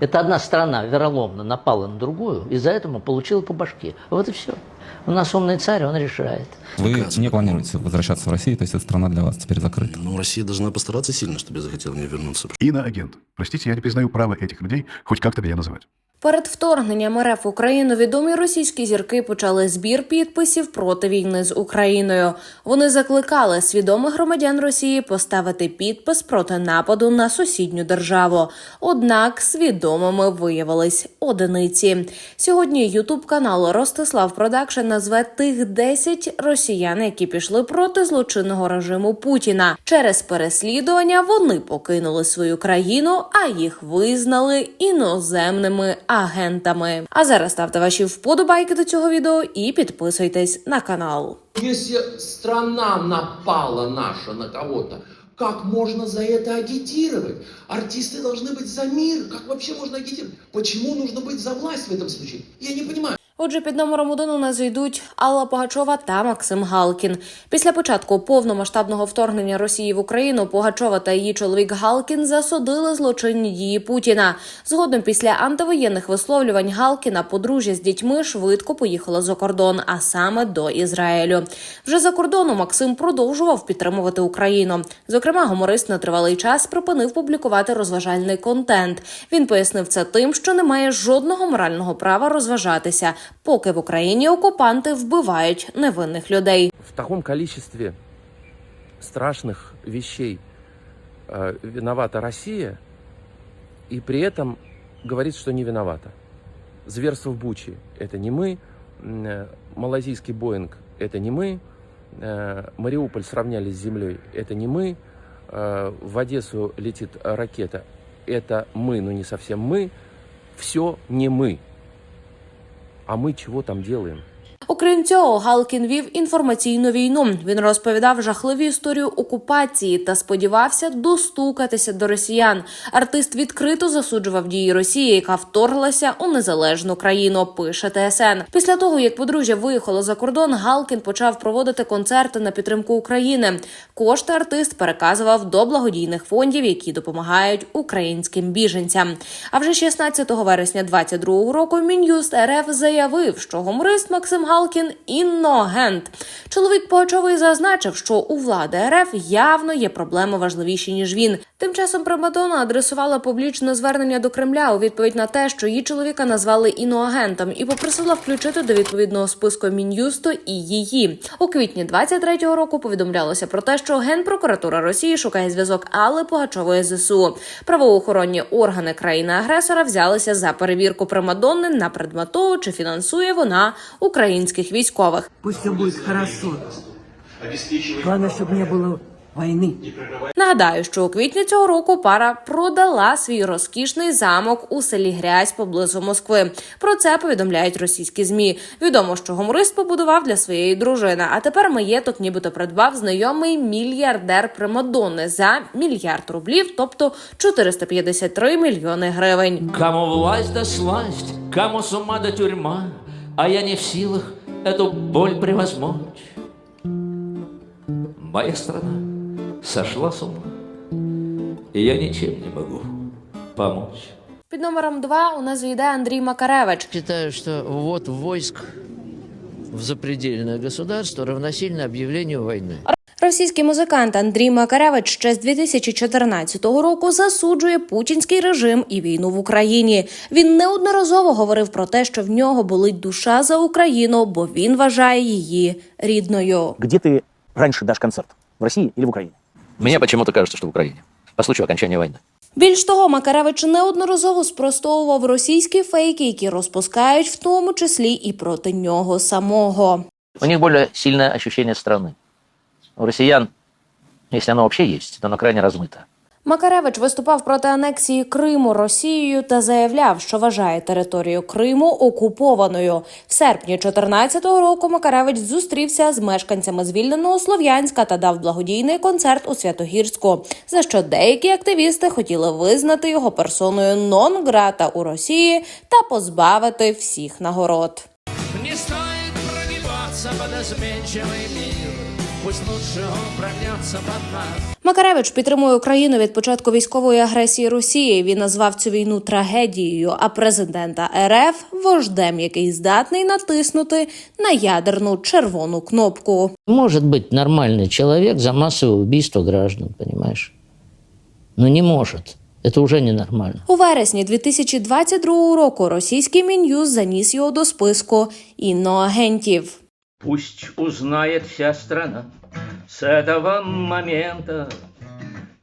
Это одна страна вероломно напала на другую, и за это получила по башке. Вот и все. У нас умный царь, он решает. Вы Заказывай. не планируете возвращаться в Россию, то есть эта страна для вас теперь закрыта? Ну, Россия должна постараться сильно, чтобы я захотел мне вернуться. Иноагент. Простите, я не признаю права этих людей хоть как-то меня называть. Перед вторгненням РФ Україну відомі російські зірки почали збір підписів проти війни з Україною. Вони закликали свідомих громадян Росії поставити підпис проти нападу на сусідню державу. Однак свідомими виявились одиниці. Сьогодні Ютуб канал Ростислав Продакшн назве тих 10 росіян, які пішли проти злочинного режиму Путіна. Через переслідування вони покинули свою країну, а їх визнали іноземними агентами. А зараз ставте ваші вподобайки до цього відео і підписуйтесь на канал. Если страна напала наша на кого-то, как можно за это агитировать? Артисты должны быть за мир. Как вообще можно агитировать? Почему нужно быть за власть в этом случае? Я не понимаю. Отже, під номером один у нас йдуть Алла Погачова та Максим Галкін. Після початку повномасштабного вторгнення Росії в Україну Погачова та її чоловік Галкін засудили злочинні дії Путіна. Згодом після антивоєнних висловлювань Галкіна подружжя з дітьми швидко поїхала за кордон, а саме до Ізраїлю. Вже за кордоном Максим продовжував підтримувати Україну. Зокрема, гуморист на тривалий час припинив публікувати розважальний контент. Він пояснив це тим, що не має жодного морального права розважатися, поки в Україні окупанти вбивають невинних людей. в таком количестве страшных вещей э, виновата Россия, и при этом говорит, что не виновата. Зверство в Буче – это не мы, м, э, малазийский Боинг – это не мы, э, Мариуполь сравняли с землей – это не э, в Одессу летит ракета – это мы, но не совсем мы, все не мы. А мы чего там делаем? Окрім цього, Галкін вів інформаційну війну. Він розповідав жахливі історію окупації та сподівався достукатися до росіян. Артист відкрито засуджував дії Росії, яка вторглася у незалежну країну. Пише ТСН. Після того, як подружжя виїхало за кордон, Галкін почав проводити концерти на підтримку України. Кошти артист переказував до благодійних фондів, які допомагають українським біженцям. А вже 16 вересня 22 року Мін'юст РФ заявив, що гуморист Максим Галкін інноагент. Чоловік Погачовий зазначив, що у влади РФ явно є проблеми важливіші ніж він. Тим часом Примадонна адресувала публічне звернення до Кремля у відповідь на те, що її чоловіка назвали іноагентом, і попросила включити до відповідного списку мін'юсту і її. У квітні 23-го року повідомлялося про те, що генпрокуратура Росії шукає зв'язок Алли Пугачової з ЗСУ. Правоохоронні органи країни-агресора взялися за перевірку Примадонни на предмет того, чи фінансує вона українських військових. Пусть все будет хорошо. Главное, чтобы не было войны. Нагадаю, що у квітні цього року пара продала свій розкішний замок у селі Грязь поблизу Москви. Про це повідомляють російські змі. Відомо, що гуморист побудував для своєї дружини, а тепер маєток нібито придбав знайомий мільярдер Примадонни за мільярд рублів, тобто 453 мільйони гривень. Кому власть да сласть, кому с ума да тюрьма, А я не в силах эту боль превозмочь. Моя страна сошла с ума, и я ничем не могу помочь. Під номером два у нас йде Андрій Макаревич. Считаю, что ввод войск в запредельное государство равносильно объявлению войны. Російський музикант Андрій Макаревич ще з 2014 року засуджує путінський режим і війну в Україні. Він неодноразово говорив про те, що в нього болить душа за Україну, бо він вважає її рідною. Где ты раньше дашь концерт? В России или в Украине? Мне почему-то кажется, что в Украине. По случаю окончания войны. Більш того, Макаревич неодноразово спростовував російські фейки, які розпускають в тому числі і проти нього самого. У них более сильное ощущение страны. У россиян, если оно вообще есть, то оно крайне размыто. Макаревич виступав проти анексії Криму Росією та заявляв, що вважає територію Криму окупованою. В серпні 2014 року Макаревич зустрівся з мешканцями звільненого Слов'янська та дав благодійний концерт у Святогірську, за що деякі активісти хотіли визнати його персоною нон-грата у Росії та позбавити всіх нагород. Не изменчивый мир, пусть лучше он прогнется под нас. Макаревич підтримує Україну від початку військової агресії Росії. Він назвав цю війну трагедією, а президента РФ вождем, який здатний натиснути на ядерну червону кнопку. Может быть нормальный человек за массовое убийство граждан, понимаешь? Но не может. Это уже ненормально. У вересні 2022 року російський мін'юз заніс його до списку інноагентів. Пусть узнает вся страна с этого момента,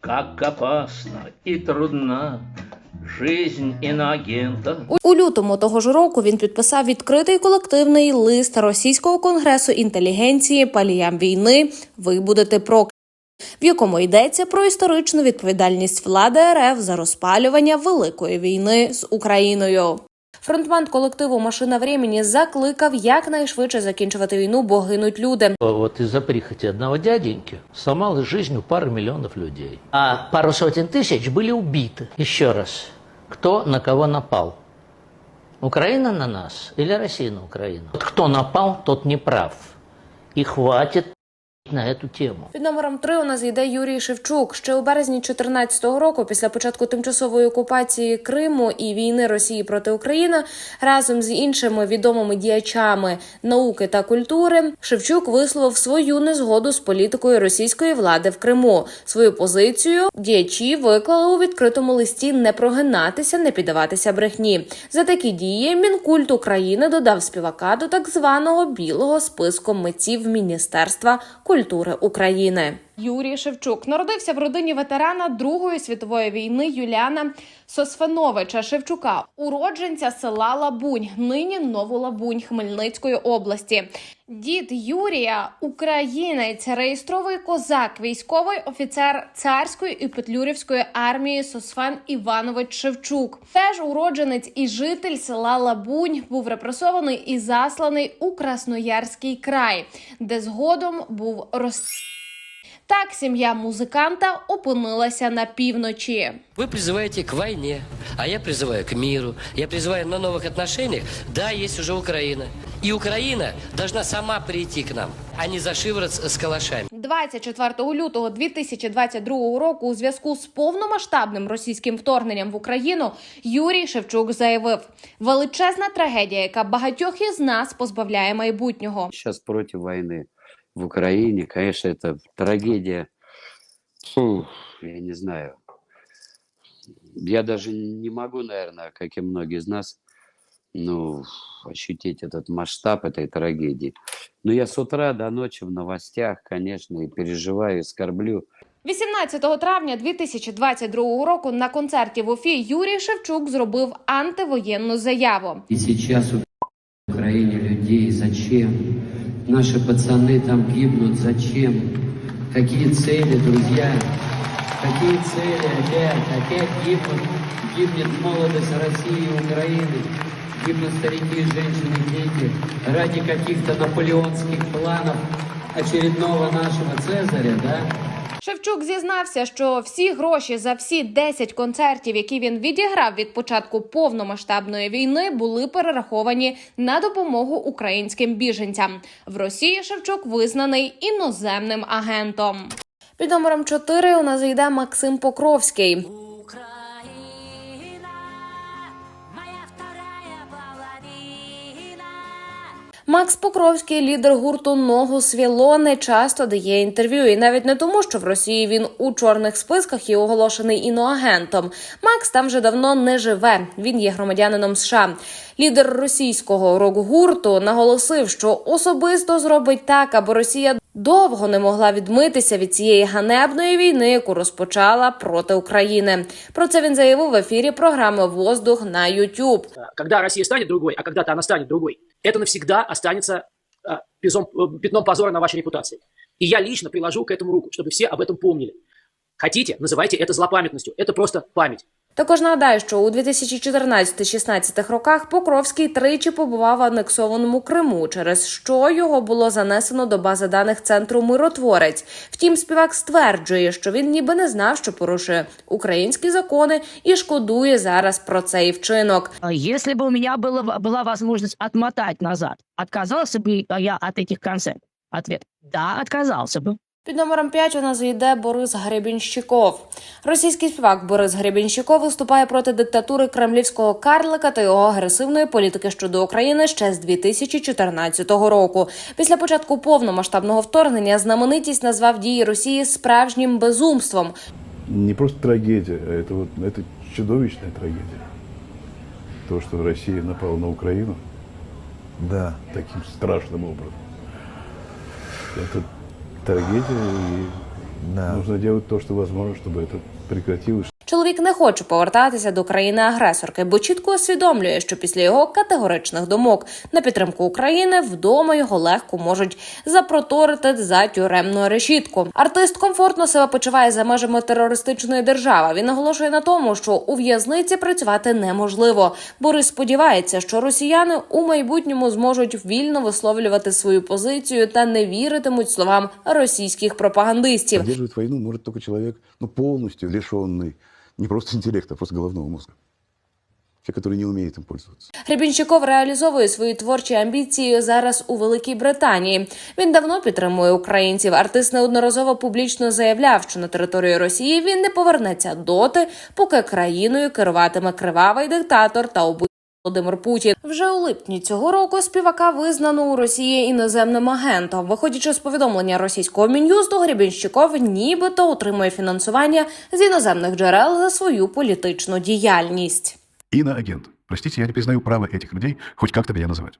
как опасна и трудна жизнь иноагента. У- лютому того ж року він підписав відкритий колективний лист російського конгресу інтелігенції паліям війни. Ви будете прокляті», в якому йдеться про історичну відповідальність влади РФ за розпалювання великої війни з Україною. Фронтмен колективу Машина времени закликав якнайшвидше закінчувати війну, бо гинуть люди. Вот из-за прихоти одного дяденьки сломалась жизнь у пары миллионов людей. А пару сотен тысяч были убиты. Еще раз, кто на кого напал? Украина на нас или Россия на Украину? Вот кто напал, тот не прав. И хватит на эту тему. Під номером 3 у нас йде Юрій Шевчук. Ще у березні 2014 року, після початку тимчасової окупації Криму і війни Росії проти України, разом з іншими відомими діячами науки та культури, Шевчук висловив свою незгоду з політикою російської влади в Криму. Свою позицію діячі виклали у відкритому листі не прогинатися, не піддаватися брехні. За такі дії Мінкульт України додав співака до так званого білого списку митців Міністерства культури України. Юрій Шевчук народився в родині ветерана Другої світової війни Юліана Сосфеновича Шевчука, уродженця села Лабунь, нині Новолабунь Хмельницької області. Дід Юрія, українець, реєстровий козак, військовий офіцер царської і петлюрівської армії Сосфен Іванович Шевчук. Теж уродженець і житель села Лабунь був репресований і засланий у Красноярський край, де згодом був роз... Так сім'я музиканта опинилася на півночі. Вы призываете к войне, а я призываю к миру. Я призываю на новых отношениях. Да, есть уже Украина. И Украина должна сама прийти к нам, а не за шиворот с с калашами. 24 лютого 2022 року у зв'язку з повномасштабним російським вторгненням в Україну Юрій Шевчук заявив: величезна трагедія, яка багатьох із нас позбавляє майбутнього. Сейчас против войны в Украине, конечно, это трагедия. Фу, я не знаю. Я даже не могу, наверное, как и многие из нас, ну, ощутить этот масштаб этой трагедии. Но я с утра до ночи в новостях, конечно, и переживаю, и скорблю. 18 травня 2022 року на концерті в Уфі Юрій Шевчук зробив антивоєнну заяву. И сейчас в Украине людей зачем? Наши пацаны там гибнут зачем? Какие цели, друзья? Какие цели опять? Опять гибнут, гибнет молодость России и Украины. Гибнут старики, женщины, дети ради каких-то наполеонских планов очередного нашего Цезаря, да? Шевчук зізнався, що всі гроші за всі 10 концертів, які він відіграв від початку повномасштабної війни, були перераховані на допомогу українським біженцям. В Росії Шевчук визнаний іноземним агентом. Під номером 4 у нас йде Максим Покровський. Макс Покровський, лідер гурту Ногу Свіло, не часто дає інтерв'ю, і навіть не тому, що в Росії він у чорних списках і оголошений іноагентом. Макс там вже давно не живе. Він є громадянином США. Лідер російського рок-гурту наголосив, що особисто зробить так, аби Росія довго не могла відмитися від цієї ганебної війни, яку розпочала проти України. Про це він заявив в ефірі програми Воздух на YouTube. Когда Россия станет другой, а когда-то она станет другой, это навсегда останется а, пизом- э, пятном позора на вашей репутации. И я лично приложу к этому руку, чтобы все об этом помнили. Хотите, называйте это злопамятностью. Это просто память. Також нагадаю, що у 2014-16 роках Покровський тричі побував в анексованому Криму, через що його було занесено до бази даних центру Миротворець. Втім, співак стверджує, що він ніби не знав, що порушує українські закони, і шкодує зараз про цей вчинок. Если бы у меня была, была возможность отмотать назад, отказался бы я от этих концертов? Ответ. Да, отказался бы. Під номером 5 у нас йде Борис Гребінщиков. Російський співак Борис Гребінщиков виступає проти диктатури кремлівського карлика та його агресивної політики щодо України ще з 2014 року. Після початку повномасштабного вторгнення знаменитість назвав дії Росії справжнім безумством. Не просто трагедия, а это, вот, это чудовищная трагедия. То, что Россия напала на Украину, да, таким страшным образом. Это трагедия, и нужно делать то, что возможно, чтобы это прекратилось, Чоловік не хоче повертатися до країни-агресорки, бо чітко усвідомлює, що після його категоричних думок на підтримку України вдома його легко можуть запроторити за тюремну решітку. Артист комфортно себе почуває за межами терористичної держави. Він наголошує на тому, що у в'язниці працювати неможливо. Борис сподівається, що росіяни у майбутньому зможуть вільно висловлювати свою позицію та не віритимуть словам російських пропагандистів. Поддерживать войну может только человек, ну, полностью лишенный не просто интеллекта, а просто головного мозга. Человек, который не умеет им пользоваться. Гребінщиков реалізовує свої творчі амбіції зараз у Великій Британії. Він давно підтримує українців. Артист неодноразово публічно заявляв, що на територію Росії він не повернеться доти, поки країною керуватиме кривавий диктатор та убивця Володимир Путін. Вже у липні цього року співака визнано у Росії іноземним агентом. Виходячи з повідомлення російського мін'юсту, Гребінщиков нібито отримує фінансування з іноземних джерел за свою політичну діяльність. Иноагент. Простите, я не признаю права этих людей хоть как-то меня называть.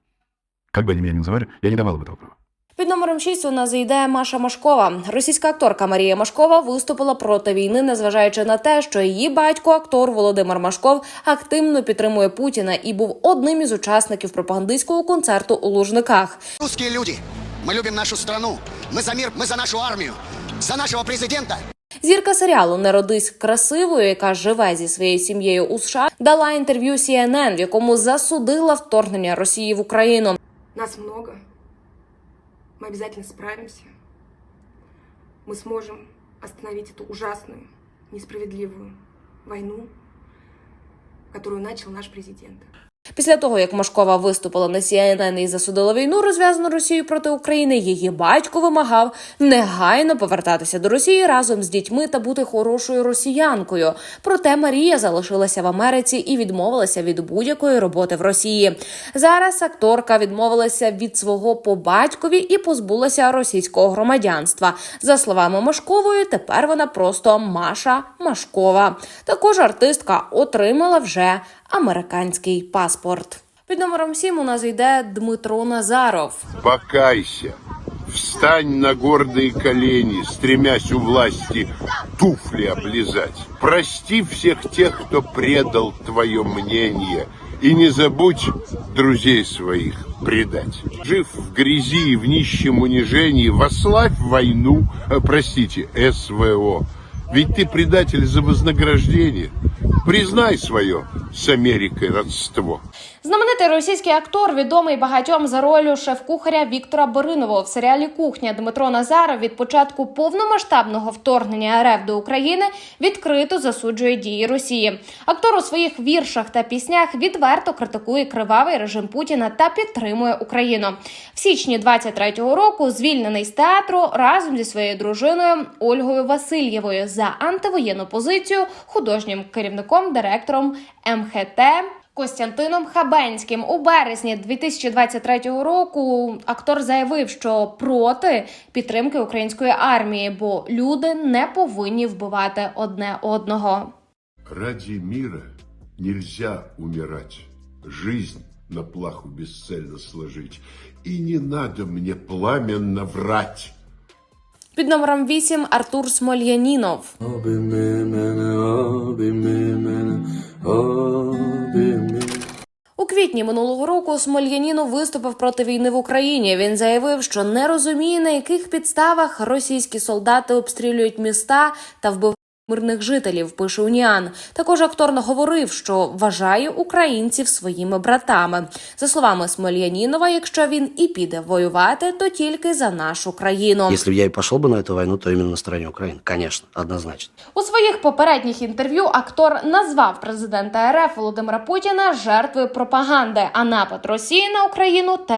Как бы они меня ни называли, я не давал им этого права. Під номером 6 у нас зайде Маша Машкова. Російська акторка Марія Машкова виступила проти війни, незважаючи на те, що її батько, актор Володимир Машков, активно підтримує Путіна і був одним із учасників пропагандистського концерту у Лужниках. Русские люди, мы любим нашу страну, мы за мир, мы за нашу армию, за нашего президента. Зірка серіалу Не родись красивою, яка живе зі своєю сім'єю у США, дала інтерв'ю CNN, в якому засудила вторгнення Росії в Україну. Нас много. Мы обязательно справимся. Мы сможем остановить эту ужасную, несправедливую войну, которую начал наш президент. Після того, як Машкова виступила на CNN і засудила війну, розв'язану Росією проти України, її батько вимагав негайно повертатися до Росії разом з дітьми та бути хорошою росіянкою. Проте Марія залишилася в Америці і відмовилася від будь-якої роботи в Росії. Зараз акторка відмовилася від свого по батькові і позбулася російського громадянства. За словами Машкової, тепер вона просто Маша Машкова. Також артистка отримала вже американський паспорт. Під номером 7 у нас йде Дмитро Назаров. Покайся. Встань на гордые колени, стремясь у власти туфли облизать. Прости всех тех, кто предал твое мнение, и не забудь друзей своих предать. Жив в грязи и в нищем унижении, вославь войну, э, простите, СВО. Ведь ты предатель за вознаграждение. Признай свое с Америкой родство. Знаменитий російський актор, відомий багатьом за ролью шеф-кухаря Віктора Боринова в серіалі Кухня Дмитро Назаров від початку повномасштабного вторгнення РФ до України відкрито засуджує дії Росії. Актор у своїх віршах та піснях відверто критикує кривавий режим Путіна та підтримує Україну. В січні 23-го року звільнений з театру разом зі своєю дружиною Ольгою Васильєвою за антивоєнну позицію художнім керівником директором МХТ. Костянтином Хабенським у березні 2023 року актор заявив, що проти підтримки української армії, бо люди не повинні вбивати одне одного. Ради мира нельзя умирать, жизнь на плаху бесцельно сложить. И не надо мне пламенно врать. Під номером 8 Артур Смольянінов. У квітні минулого року Смольянінов виступив проти війни в Україні. Він заявив, що не розуміє, на яких підставах російські солдати обстрілюють міста та вбивають мирних жителів. Пише Уніан. Також актор наговорив, що вважає українців своїми братами. За словами Смольянінова, якщо він і піде воювати, то тільки за нашу країну. Если бы я и пошел бы на эту войну, то именно на стороне Украины. Конечно, однозначно. У своїх попередніх інтерв'ю актор назвав президента РФ Володимира Путіна жертвою пропаганди, а напад Росії на Україну те.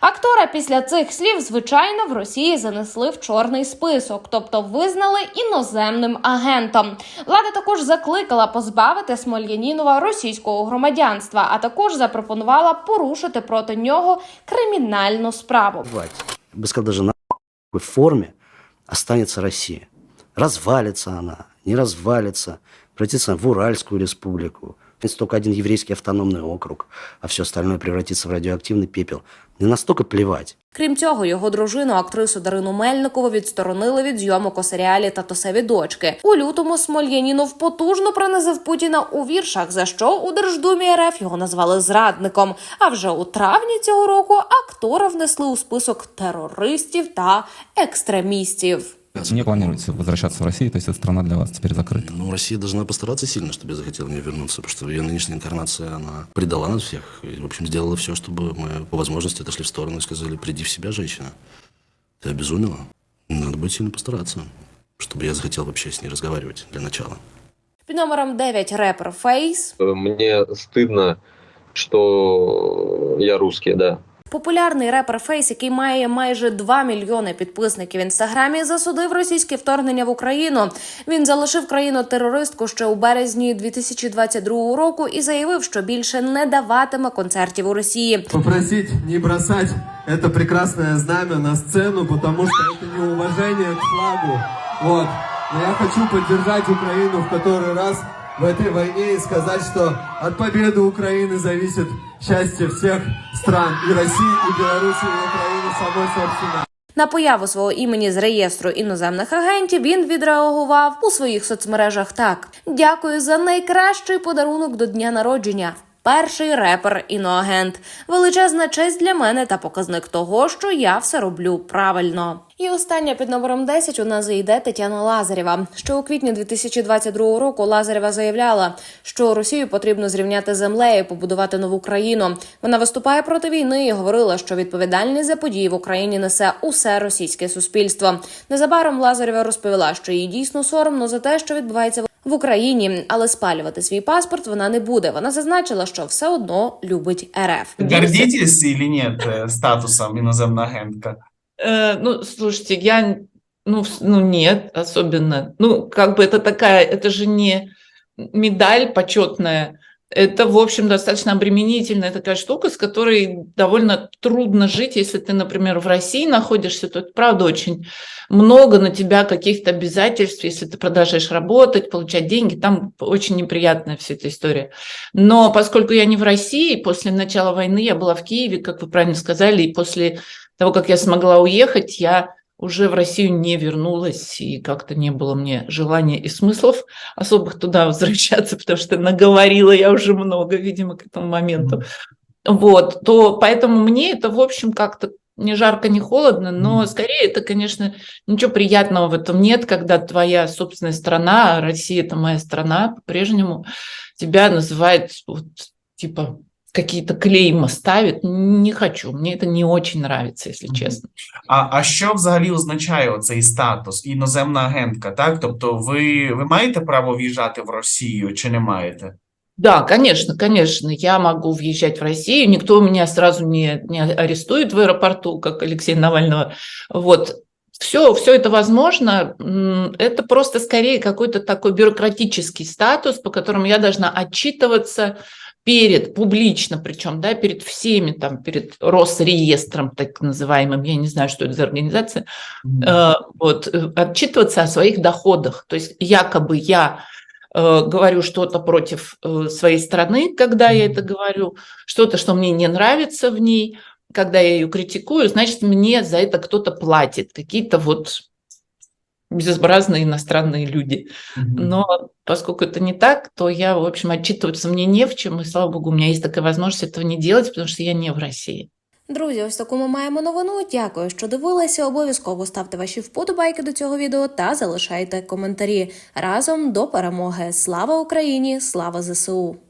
Актора після цих слів, звичайно, в Росії занесли в чорний список, тобто визнали іноземним агентом. Влада також закликала позбавити Смольянінова російського громадянства, а також запропонувала порушити проти нього кримінальну справу. Бы сказал, даже на какой форме останется Россия. Развалится не развалится, превратится в Уральскую республику. Принципе, только один еврейский автономный округ, а все остальное превратится в радиоактивный пепел. Не настолько плевать. Крім цього, його дружину, актрису Дарину Мельникову, відсторонили від зйомок у серіалі Татусеві дочки. У лютому Смольянінов потужно принизив Путіна у віршах, за що у Держдумі РФ його назвали зрадником. А вже у травні цього року актора внесли у список терористів та екстремістів. Не планируете возвращаться в Россию, то есть эта страна для вас теперь закрыта? Ну, Россия должна постараться сильно, чтобы я захотел в нее вернуться, потому что ее нынешняя инкарнация, она предала нас всех. И, в общем, сделала все, чтобы мы по возможности отошли в сторону и сказали, приди в себя, женщина. Ты обезумела. Надо будет сильно постараться, чтобы я захотел вообще с ней разговаривать для начала. Під номером 9 репер Фейс. Мне стыдно, что я русский, да. Популярний репер Фейс, який має майже 2 мільйони підписників в інстаграмі, засудив російське вторгнення в Україну. Він залишив країну терористку ще у березні 2022 року і заявив, що більше не даватиме концертів у Росії. Попросить не бросать это прекрасное знамя на сцену, потому что это неуважение к флагу. Вот. Но я хочу поддержать Украину в который раз в этой войне и сказать, что от победы Украины зависит счастье всех стран. И России, и Беларуси, и Украины самой собственно. На появу свого імені з реєстру іноземних агентів він відреагував у своїх соцмережах так: дякую за найкращий подарунок до дня народження. Перший репер іноагент. Величезна честь для мене та показник того, що я все роблю правильно. І остання під номером 10 у нас зайде Тетяна Лазарєва. Ще у квітні 2022 року Лазарєва заявляла, що Росію потрібно зрівняти землею, побудувати нову країну. Вона виступає проти війни і говорила, що відповідальність за події в Україні несе усе російське суспільство. Незабаром Лазарєва розповіла, що їй дійсно соромно за те, що відбувається в Україні, але спалювати свій паспорт вона не буде. Вона зазначила, що все одно любить РФ. Гордитесь или нет э, статусом иноземная агентка? Э, ну, слушайте, я, ну, с- ну, нет, особенно. Ну, как бы это такая, это же не медаль почетная. Это, в общем, достаточно обременительная такая штука, с которой довольно трудно жить, если ты, например, в России находишься, то это, правда, очень много на тебя каких-то обязательств, если ты продолжаешь работать, получать деньги, там очень неприятная вся эта история. Но поскольку я не в России, после начала войны я была в Киеве, как вы правильно сказали, и после того, как я смогла уехать, я уже в Россию не вернулась, и как-то не было мне желания и смыслов особых туда возвращаться, потому что наговорила я уже много, видимо, к этому моменту. Вот, то поэтому мне это, в общем, как-то не жарко, не холодно, но скорее это, конечно, ничего приятного в этом нет, когда твоя собственная страна, а Россия это моя страна, по-прежнему тебя называют вот, типа какие-то клейма ставит. Не хочу, мне это не очень нравится, если честно. А, а що взагалі означає цей статус іноземна агентка? Так, тобто, ви, ви маєте право в'їжджати в Росію чи не маєте? Да, конечно, конечно, я могу въезжать в Россию, никто меня сразу не, не арестует в аэропорту, как Алексея Навального. Вот, все, все это возможно. М, Это просто скорее какой-то такой бюрократический статус, по которому я должна отчитываться перед, публично причем, да, перед всеми, там, перед Росреестром, так называемым, я не знаю, что это за организация, э, вот, э, отчитываться о своих доходах. То есть якобы я э, говорю что-то против э, своей страны, когда я это говорю, что-то, что мне не нравится в ней, когда я ее критикую, значит, мне за это кто-то платит, какие-то вот безобразные иностранные люди. Но поскольку это не так, то я, в общем, отчитываться мне не в чем, и слава богу, у меня есть такая возможность этого не делать, потому что я не в России. Друзі, ось таку ми маємо новину. Дякую, що дивилися. Обов'язково ставте ваші вподобайки до цього відео та залишайте коментарі. Разом до перемоги. Слава Україні! Слава ЗСУ!